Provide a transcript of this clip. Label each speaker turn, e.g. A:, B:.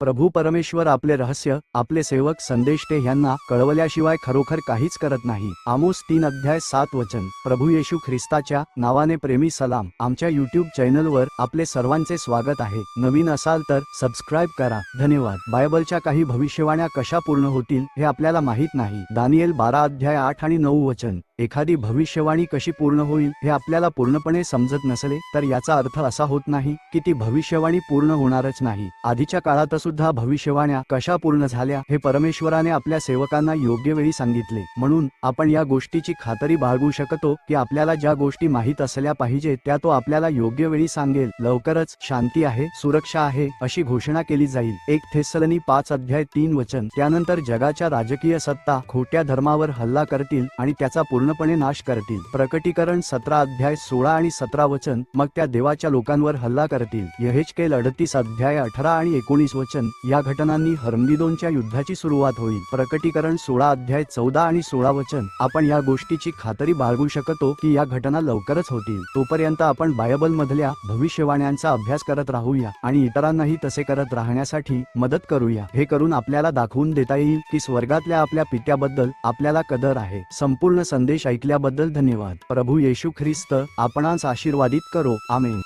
A: प्रभू परमेश्वर आपले रहस्य आपले सेवक संदेश ते ह्यांना कळवल्याशिवाय खरोखर काहीच करत नाही. आमोस तीन अध्याय सात वचन. प्रभू येशू ख्रिस्ताच्या नावाने प्रेमी सलाम आमच्या युट्यूब चॅनलवर आपले सर्वांचे स्वागत आहे. नवीन असाल तर सबस्क्राईब करा. धन्यवाद. बायबलच्या काही भविष्यवाण्या कशा पूर्ण होतील हे आपल्याला माहीत नाही. दानियल बारा अध्याय आठ आणि नऊ वचन. एखादी भविष्यवाणी कशी पूर्ण होईल हे आपल्याला पूर्णपणे समजत नसले तर याचा अर्थ असा होत नाही की ती भविष्यवाणी पूर्ण होणारच नाही. आधीच्या काळात सुद्धा भविष्यवाण्या कशा पूर्ण झाल्या हे परमेश्वराने आपल्या सेवकांना योग्य वेळी सांगितले. म्हणून आपण या गोष्टीची खात्री बाळगू शकतो की आपल्याला ज्या गोष्टी माहीत असल्या पाहिजे त्या तो आपल्याला योग्य वेळी सांगेल. लवकरच शांती आहे सुरक्षा आहे अशी घोषणा केली जाईल. एक थेसलनी पाच अध्याय तीन वचन. त्यानंतर जगाच्या राजकीय सत्ता खोट्या धर्मावर हल्ला करतील आणि त्याचा पूर्ण पूर्णपणे नाश करतील. प्रकटीकरण सतरा अध्याय सोळा आणि सतरा वचन मग त्या देवाच्या लोकांवर हल्ला करतील. यहेचकेल अडतीस अध्याय अठरा आणि एकोणीस वचन या घटनांनी हरमगिदोनच्या युद्धाची सुरुवात होईल. प्रकटीकरण सोळा अध्याय चौदा आणि सोळा वचन आपण या गोष्टीची खात्री बाळगू शकतो की या घटना लवकरच होतील. तोपर्यंत आपण बायबल मधल्या भविष्यवाण्यांचा अभ्यास करत राहूया आणि इतरांनाही तसे करत राहण्यासाठी मदत करूया. हे करून आपल्याला दाखवून देता येईल की स्वर्गातल्या आपल्या पित्याबद्दल आपल्याला कदर आहे. संपूर्ण संदेश संदेश ऐकल्याबद्दल धन्यवाद. प्रभू येशू ख्रिस्त आपणास आशीर्वादित करो. आमेन.